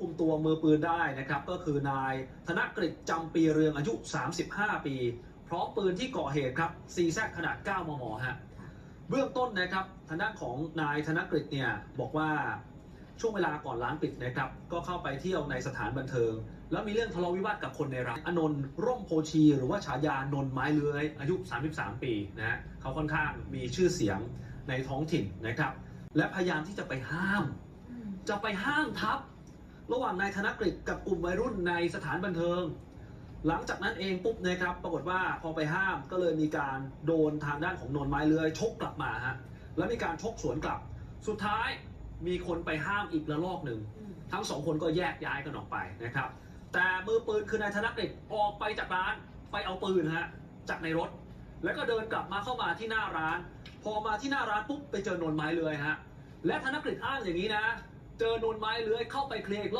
คุมตัวมือปืนได้นะครับ ก็คือนายธนกฤษจำปีเรืองอายุ 35 ปี พร้อมปืนที่ก่อเหตุครับซีแซขนาด 9 มมฮะเบื้องต้นนะครับทางด้านของนายธนกฤษเนี่ยบอกว่าช่วงเวลาก่อนร้านปิดนะครับ ก็เข้าไปเที่ยวในสถานบันเทิง แล้วมีเรื่องทะเลาะวิวาทกับคนในร้านอนนท์ร่มโพชีหรือว่าฉายานนไม้เลื้อยอายุ 33 ปีนะฮะเขาค่อนข้างมีชื่อเสียงในท้องถิ่นนะครับ และพยายามที่จะไปห้าม จะไปห้ามทับ ระหว่างนายธนกฤษกับกลุ่มวัยรุ่นในสถานบันเทิง หลังจากนั้นเองปุ๊บนะครับปรากฏว่าพอไปห้ามก็เลยมีการโดนทางด้านของนนท์ไม้เลื้อยชกกลับมาฮะแล้วมีการชกสวนกลับ สุดท้ายมีคนไปห้ามอีกระลอกหนึ่งทั้งสองคนก็แยกย้ายกันออกไปนะครับ แต่มือปืนคือนายธนกฤษออกไปจากร้านไปเอาปืนฮะจากในรถ แล้วก็เดินกลับมาเข้ามาที่หน้าร้าน พอมาที่หน้าร้านปุ๊บไปเจอนนท์ไม้เลื้อยฮะและธนกฤษอ้างอย่างนี้นะ เจอนนท์ไม้เลื้อยเข้าไปเคลียร์อีกรอบ